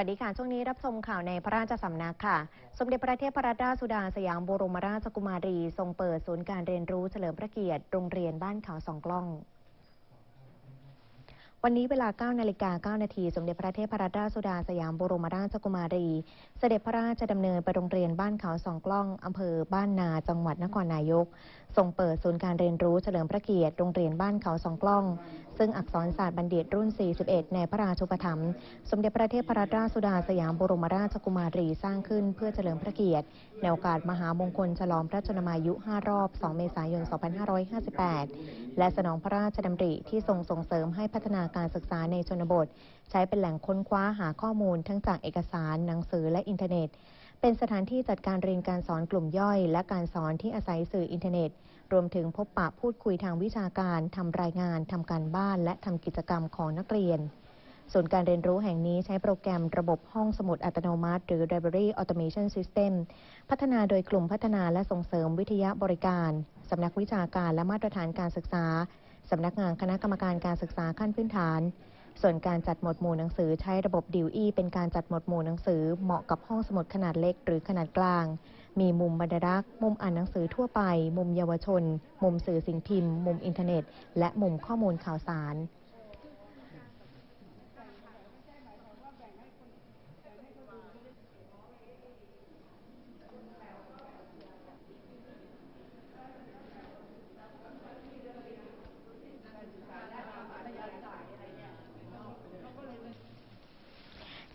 สวัสดีค่ะ ช่วงนี้รับชมข่าวในพระราชสำนักค่ะ สมเด็จพระเทพรัตนราชสุดาสยามบรมราชกุมารี ทรงเปิดศูนย์การเรียนรู้เฉลิมพระเกียรติโรงเรียนบ้านเขาสองกล้องวันนี้เวลา 9 นาฬิกา 9 นาที สมเด็จพระเทพรัตนราชสุดาสยามบรมราชกุมารี เสด็จพระราชดำเนินไปโรงเรียนบ้านเขาสองกล้อง อำเภอบ้านนา จังหวัดนครนายกทรงเปิดศูนย์การเรียนรู้เฉลิมพระเกียรติ โรงเรียนบ้านเขาสองกล้อง ซึ่งอักษรศาสตร์บัณฑิตรุ่น 41 ในพระราชูปถัมภ์สมเด็จพระเทพรัตนราชสุดาสยามบรมราชกุมารีสร้างขึ้นเพื่อเฉลิมพระเกียรติ ในโอกาสมหามงคลฉลองพระชนมายุ 5 รอบ 2 เมษายน 2558 และสนองพระราชดำริที่ทรงส่งเสริมให้พัฒนาการศึกษาในชนบท ใช้เป็นแหล่งค้นคว้าหาข้อมูลทั้งจากเอกสาร หนังสือและอินเทอร์เน็ต เป็นสถานที่จัดการเรียนการสอนกลุ่มย่อย และการสอนที่อาศัยสื่ออินเทอร์เน็ต รวมถึงพบปะพูดคุยทางวิชาการทำรายงานทำการบ้าน และทำกิจกรรมของนักเรียนส่วนการเรียนรู้แห่งนี้ใช้โปรแกรมระบบห้องสมุดอัตโนมัติ หรือ Library Automation System พัฒนาโดยกลุ่มพัฒนาและส่งเสริมวิทยาบริการ สำนักวิชาการและมาตรฐานการศึกษา สำนักงานคณะกรรมการการศึกษาขั้นพื้นฐาน ส่วนการจัดหมวดหมู่หนังสือใช้ระบบดิวอีเป็นการจัดหมวดหมู่หนังสือเหมาะกับห้องสมุดขนาดเล็กหรือขนาดกลาง มีมุมบรรลักษ์ มุมอ่านหนังสือทั่วไป มุมเยาวชน มุมสื่อสิ่งพิมพ์ มุมอินเทอร์เน็ต และมุมข้อมูลข่าวสาร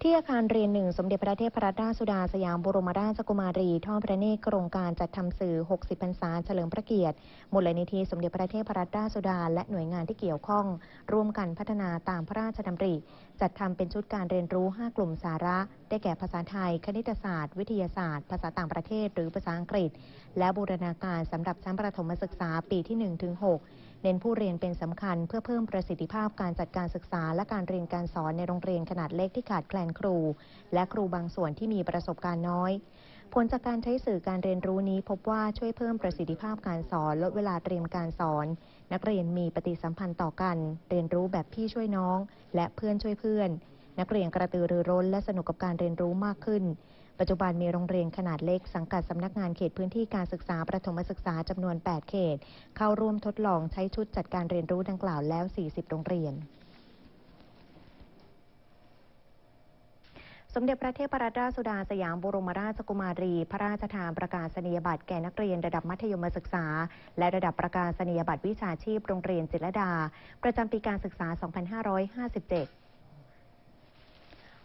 ที่อาคารเรียนหนึ่งสมเด็จพระเทพรัตนราชสุดาสยามบรมราชกุมารีทอดพระเนตรโครงการจัดทำสื่อ 60 พรรษาเฉลิมพระเกียรติมูลนิธิสมเด็จพระเทพรัตนราชสุดา และหน่วยงานที่เกี่ยวข้อง ร่วมกันพัฒนาตามพระราชดำริ จัดทำเป็นชุดการเรียนรู้ 5 กลุ่มสาระ ได้แก่ภาษาไทย คณิตศาสตร์ วิทยาศาสตร์ ภาษาต่างประเทศ หรือภาษาอังกฤษ และบูรณาการสำหรับชั้นประถมศึกษาปีที่1-6 เน้นผู้เรียนเป็นสำคัญ เพื่อเพิ่มประสิทธิภาพการจัดการศึกษา และการเรียนการสอนในโรงเรียนขนาดเล็กที่ขาดแคลนครู และครูบางส่วนที่มีประสบการณ์น้อย ผลจากการใช้สื่อการเรียนรู้นี้ พบว่าช่วยเพิ่มประสิทธิภาพการสอนลดเวลาเตรียมการสอน นักเรียนมีปฏิสัมพันธ์ต่อกัน เรียนรู้แบบพี่ช่วยน้อง และเพื่อนช่วยเพื่อน นักเรียนกระตือรือร้นและสนุกกับการเรียนรู้มากขึ้น ปัจจุบันมีโรงเรียนขนาดเล็กสังกัดสำนักงานเขตพื้นที่การศึกษาประถมศึกษาจำนวน 8 เขต เข้าร่วมทดลองใช้ชุดจัดการเรียนรู้ดังกล่าวแล้ว 40 โรงเรียนสมเด็จพระเทพรัตนราชสุดาสยามบรมราชกุมารี พระราชทานประกาศนียบัตรแก่นักเรียนระดับมัธยมศึกษา และระดับประกาศนียบัตรวิชาชีพโรงเรียนจิตรดา ประจำปีการศึกษา 2557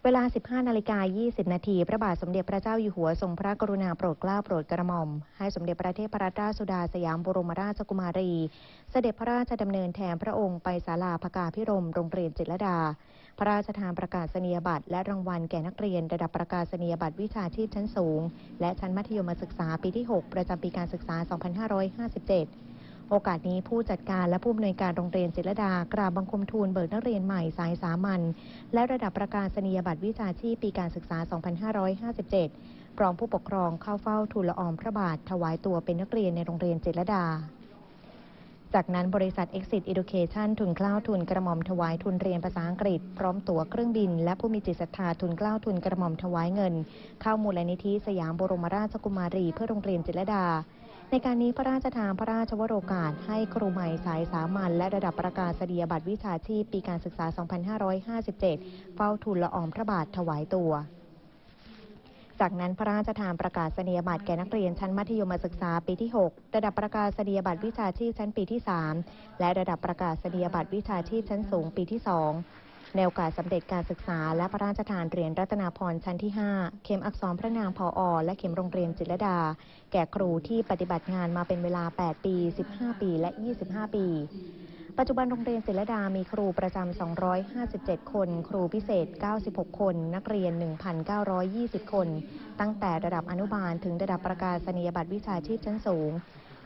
เวลา 15 นาฬิกา 20 นาที พระบาทสมเด็จพระเจ้าอยู่หัวทรงพระกรุณาโปรดเกล้าโปรดกระหม่อม ให้สมเด็จพระเทพรัตนราชสุดาสยามบรมราชกุมารี เสด็จพระราชดำเนินแทนพระองค์ไปศาลาพกาพิรมโรงเรียนจิตรดา พระราชทานประกาศนียบัตรและรางวัลแก่นักเรียนระดับประกาศนียบัตรวิชาชีพชั้นสูง และชั้นมัธยมศึกษาปีที่ 6 ประจำปีการศึกษา 2557 โอกาสนี้ผู้จัดการและผู้อำนวยการโรงเรียนจิตรดากราบบังคมทูลเบิกนักเรียนใหม่สายสามัญและระดับประกาศนียบัตรวิชาชีพปีการศึกษา 2557พร้อมผู้ปกครองเข้าเฝ้าทูลละอองพระบาทถวายตัวเป็นนักเรียนในโรงเรียนจิตรดาจากนั้นบริษัท Exit Education ทุนกล้าวทุนกระหม่อมถวายทุนเรียนภาษาอังกฤษ พร้อมตั๋วเครื่องบิน และผู้มีจิตศรัทธาทุนกล้าวทุนกระหม่อมถวายเงิน เข้ามูลนิธิสยามบรมราชกุมารีเพื่อโรงเรียนจิตรดา ในการนี้พระราชทานพระราชวโรกาสให้ครูใหม่สายสามัญและระดับประกาศนียบัตรวิชาชีพปีการศึกษา 2557 เฝ้าทูลละอองพระบาทถวายตัวจากนั้นพระราชทานประกาศนียบัตรแก่นักเรียนชั้นมัธยมศึกษาปีที่ 6 ระดับประกาศนียบัตรวิชาชีพชั้นปีที่ 3 และระดับประกาศนียบัตรวิชาชีพชั้นสูงปีที่ 2 ในโอกาสสำเร็จการศึกษา และพระราชทานเหรียญรัตนาพรชั้นที่ 5 เข็มอักษรพระนามพออและเข็มโรงเรียนจิตรดา แก่ครูที่ปฏิบัติงานมาเป็นเวลา 8 ปี 15 ปี และ 25 ปี ปัจจุบันโรงเรียนศิลดามีครูประจำ 257 คน ครูพิเศษ 96 คน นักเรียน 1,920 คน ตั้งแต่ระดับอนุบาลถึงระดับประกาศนียบัตรวิชาชีพชั้นสูง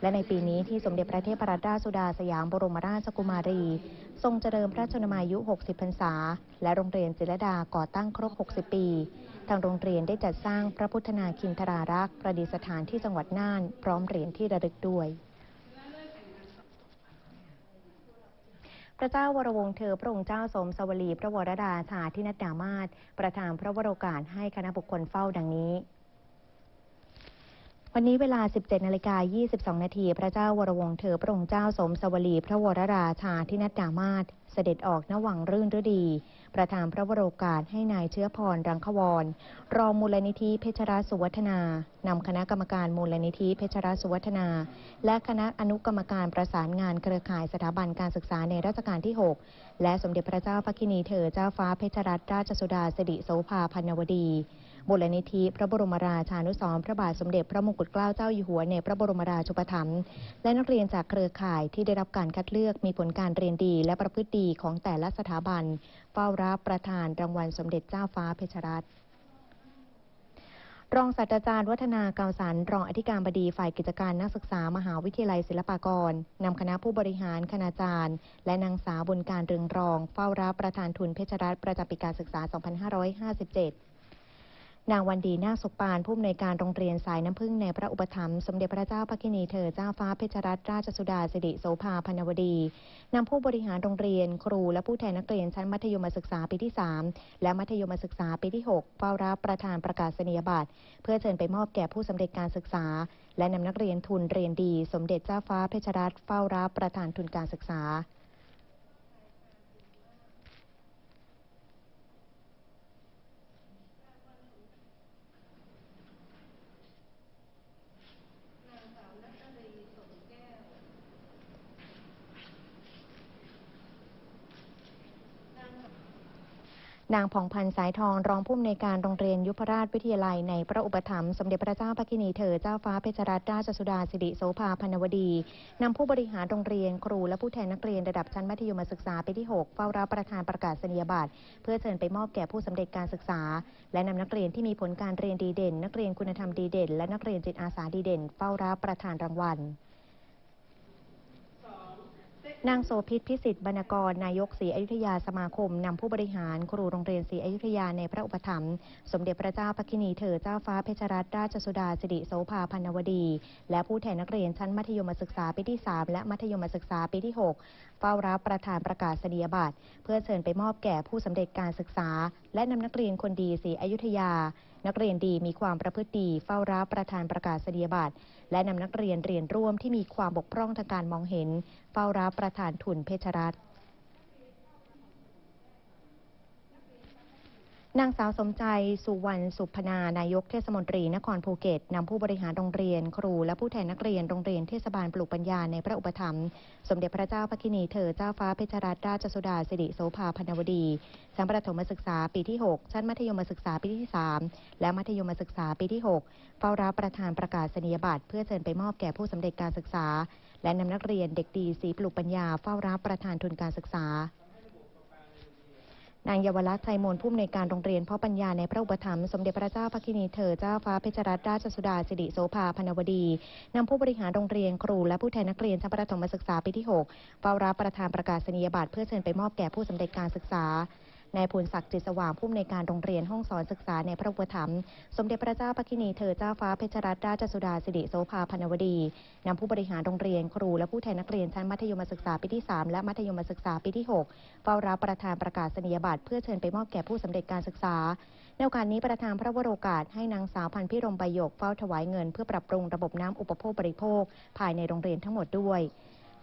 และในปีนี้ที่สมเด็จพระเทพรัตนราชสุดาสยามบรมราชกุมารี ทรงเจริญพระชนมายุ 60 พรรษา และโรงเรียนศิลดาก่อตั้งครบ 60 ปี ทางโรงเรียนได้จัดสร้างพระพุทธนาคินทรารักษ์ประดิษฐานที่จังหวัดน่าน พร้อมเหรียญที่ระลึกด้วยพระเจ้าวรวงศ์เธอพระองค์เจ้าสมสวลี พระวรดาชาธินัดดามาศประธานพระวโรกาสให้คณะบุคคลเฝ้าดังนี้ วันนี้เวลา 17นาฬิกา22 นาทีพระเจ้าวรวงศ์เธอพระองค์เจ้าสมสวลี พระวรราชาธินัดดามาศเสด็จออกนวังรื่นฤดี ประธานพระวโรกาสให้นายเชื้อพรรังควร รองมูลนิธิเพชรราชสุวัฒนานำคณะกรรมการมูลนิธิเพชรราชสุวัฒนา และคณะอนุกรรมการประสานงานเครือข่ายสถาบันการศึกษาในรัชกาลที่ 6 และสมเด็จพระเจ้าพระกินีเธอเจ้าฟ้าเพชรรัตนราชสุดาสิริโสภาพันวดี มูลนิธิ พระบรมราชานุสรพระบาทสมเด็จพระมงกุฎเกล้าเจ้าอยู่หัวในพระบรมราชูปถัมภ์และนักเรียนจากเครือข่ายที่ได้รับการคัดเลือกมีผลการเรียนดีและประพฤติดีของแต่ละสถาบันเฝ้ารับประธานรางวัลสมเด็จเจ้าฟ้าเพชรรัตน์รองศาสตราจารย์วัฒนาเกาสันรองอธิการบดีฝ่ายกิจการนักศึกษามหาวิทยาลัยศิลปากรนำคณะผู้บริหารคณาจารย์ และนางสาวบุญการเรืองรอง เฝ้ารับประธานทุนเพชรรัตน์ประจำปีการศึกษา 2557 นางวันดีนาคสุปานผู้อำนวยการโรงเรียนสายน้ำพึ่งในพระอุปถัมภ์สมเด็จพระเจ้าพระกินีเธอเจ้าฟ้าเพชรรัตนราชสุดาสิริโสภาพนวดีนำผู้บริหารโรงเรียนครูและผู้แทนนักเรียนชั้นมัธยมศึกษาปีที่ 3 และมัธยมศึกษาปีที่ 6 เฝ้ารับประธานประกาศนียบัตรเพื่อเชิญไปมอบแก่ผู้สำเร็จการศึกษา และนำนักเรียนทุนเรียนดี สมเด็จเจ้าฟ้าเพชรรัตน์เฝ้ารับประธานทุนการศึกษา นางผ่องพันธ์สายทองรองผู้อำนวยการโรงเรียนยุพราชวิทยาลัยในพระอุปถัมภ์สมเด็จพระเจ้าพระกินีเธอเจ้าฟ้าเพชรรัตนราชสุดาสิริโสภาพันวดีนำผู้บริหารโรงเรียนครูและผู้แทนนักเรียนระดับชั้นมัธยมศึกษาปีที่ 6 เฝ้ารับประธานประกาศนียบัตรเพื่อเชิญไปมอบแก่ผู้สำเร็จการศึกษา และนำนักเรียนที่มีผลการเรียนดีเด่น นักเรียนคุณธรรมดีเด่น และนักเรียนจิตอาสาดีเด่น เฝ้ารับประธานรางวัล นางโสพิษพิสิทธิ์บรรณกร นายกศรีอยุธยาสมาคม นำผู้บริหาร ครูโรงเรียนศรีอยุธยาในพระอุปถัมภ์สมเด็จพระเจ้าพระกินีเธอเจ้าฟ้าเพชรรัตนราชสุดาสิริโสภาพันวดี และผู้แทนนักเรียนชั้นมัธยมศึกษาปีที่ 3 และมัธยมศึกษาปีที่ 6 เฝ้ารับประธานประกาศนียบัตร เพื่อเชิญไปมอบแก่ผู้สำเร็จการศึกษา และนำนักเรียนคนดีศรีอยุธยา นักเรียนดีมีความประพฤติดีเฝ้ารับประธานประกาศนียบัตรและนำนักเรียนเรียนร่วมที่มีความบกพร่องทางการมองเห็น เฝ้ารับประธานทุนเพชรรัตน์ นางสาวสมใจสุวรรณสุพนานายกเทศมนตรีนครภูเก็ตนำผู้บริหารโรงเรียน ครูและผู้แทนนักเรียนโรงเรียนเทศบาลปลูกปัญญาในพระอุปถัมภ์สมเด็จพระเจ้าพระกินีเธอเจ้าฟ้าเพชรรัตนราชสุดาสิริโสภาพนวดีชั้นประถมศึกษาปีที่ 6 ชั้นมัธยมศึกษาปีที่ 3 และมัธยมศึกษาปีที่ 6 เฝ้ารับประธานประกาศนียบัตรเพื่อเชิญไปมอบแก่ผู้สำเร็จการศึกษา และนำนักเรียนเด็กดีสีปลูกปัญญาเฝ้ารับประธานทุนการศึกษา นางเยาวลักษณ์ไทยมนผู้อำนวยการโรงเรียนพ่อปัญญาในพระอุปถัมภ์สมเด็จพระเจ้าพระกินีเธอเจ้าฟ้าเพชรรัตนราชสุดาสิริโสภาพนวดีนำผู้บริหารโรงเรียนครูและผู้แทนนักเรียนชั้นประถมศึกษาปีที่6เฝ้ารับประธานประกาศนียบัตรเพื่อเชิญไปมอบแก่ผู้สำเร็จการศึกษา นายภูลศักดิ์จิตสว่างผู้อำนวยการโรงเรียนห้องสอนศึกษาในพระอุปถัมภ์สมเด็จพระเจ้าพระกินีเธอเจ้าฟ้าเพชรรัตนราชสุดาสิริโสภาพนวดีนำผู้บริหารโรงเรียนครูและผู้แทนนักเรียนชั้นมัธยมศึกษาปีที่ 3 และมัธยมศึกษาปีที่6เฝ้ารับประธานประกาศนียบัตรเพื่อเชิญไปมอบแก่ผู้สำเร็จการศึกษาในโอกาสนี้ประธานพระวโรกาสให้นางสาวพันธ์พิรมใบยกเฝ้าถวายเงิน เพื่อปรับปรุงระบบน้ำอุปโภคบริโภค ภายในโรงเรียนทั้งหมดด้วย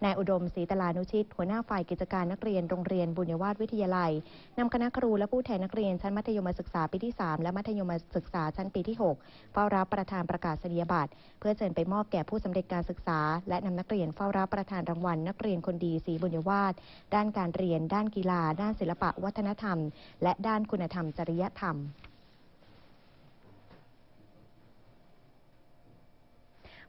นายอุดมศรีตลานุชิต หัวหน้าฝ่ายกิจการนักเรียนโรงเรียนบุญยวาสวิทยาลัยนำคณะครูและผู้แทนนักเรียนชั้นมัธยมศึกษาปีที่ 3 และมัธยมศึกษาชั้นปีที่ 6 เฝ้ารับประธานประกาศนียบัตรเพื่อเชิญไปมอบแก่ผู้สำเร็จการศึกษา และนำนักเรียนเฝ้ารับประธานรางวัลนักเรียนคนดีศรีบุญยวาสด้านการเรียน ด้านกีฬา ด้านศิลปะวัฒนธรรม และด้านคุณธรรมจริยธรรม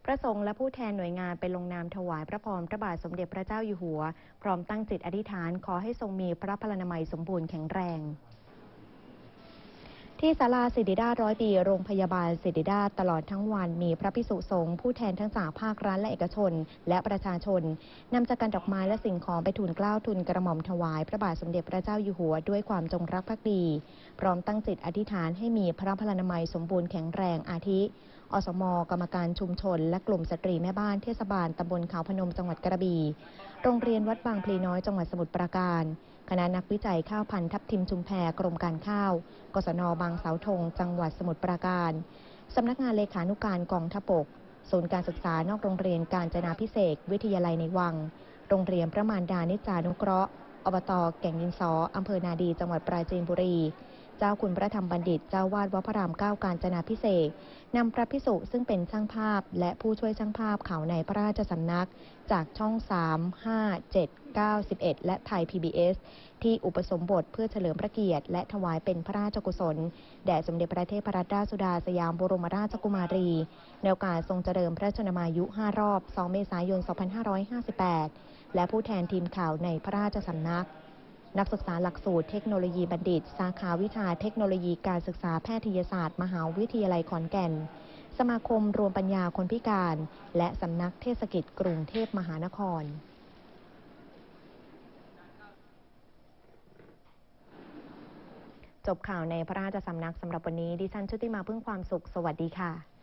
พระสงฆ์และผู้แทนหน่วยงานไปลงนามถวายพระพรพระบาทสมเด็จพระเจ้าอยู่หัว พร้อมตั้งจิตอธิษฐานขอให้ทรงมีพระพลานามัยสมบูรณ์แข็งแรงที่ศาลาศิริราร้อยปี โรงพยาบาลศิริราตลอดทั้งวันมีพระพิสุสงฆ์ผู้แทนทั้งจากภาครัฐและเอกชน และประชาชนนำจักรดอกไม้และสิ่งของไปทูลเกล้าทูลกระหม่อมถวาย พระบาทสมเด็จพระเจ้าอยู่หัวด้วยความจงรักภักดี พร้อมตั้งจิตอธิษฐานให้มีพระพลานามัยสมบูรณ์แข็งแรงอาทิ อสม กรรมการชุมชน และกลุ่มสตรีแม่บ้านเทศบาลตำบลเขาพนมจังหวัดกระบี่ โรงเรียนวัดบางพลีน้อยจังหวัดสมุทรปราการ คณะนักวิจัยข้าวพันธุ์ทับทิมชุมแพกรมการข้าว กศนบางเสาธงจังหวัดสมุทรปราการสำนักงานเลขานุการกองทพบกศูนย์การศึกษานอกโรงเรียนการจนาพิเศษวิทยาลัยในวัง โรงเรียนพระมารดานิจานุเคราะห์อบตแก่งดินสออำเภอนาดีจังหวัดปราจีนบุรี เจ้าคุณพระธรรมบัณฑิต เจ้าวาดวัดพระรามเก้าการจนาพิเศษนำพระพิสุซึ่งเป็นช่างภาพ และผู้ช่วยช่างภาพเขาในพระราชสำนัก จากช่อง 3 5 7 9 11 และไทย PBS ที่อุปสมบทเพื่อเฉลิมพระเกียรติ และถวายเป็นพระราชกุศล แด่สมเด็จพระเทพรัตนราชสุดาสยามบรมราชกุมารี ในโอกาสทรงเจริญพระชนมายุ 5 รอบ 2 เมษายน 2558 และผู้แทนทีมข่าวในพระราชสำนัก นักศึกษาหลักสูตรเทคโนโลยีบัณฑิต สาขาวิชาเทคโนโลยีการศึกษาแพทยศาสตร์ มหาวิทยาลัยขอนแก่น สมาคมรวมปัญญาคนพิการ และสำนักเทศกิจกรุงเทพมหานครจบข่าวในพระราชสำนักสำหรับวันนี้ดิฉันชุติมาพึ่งความสุข สวัสดีค่ะ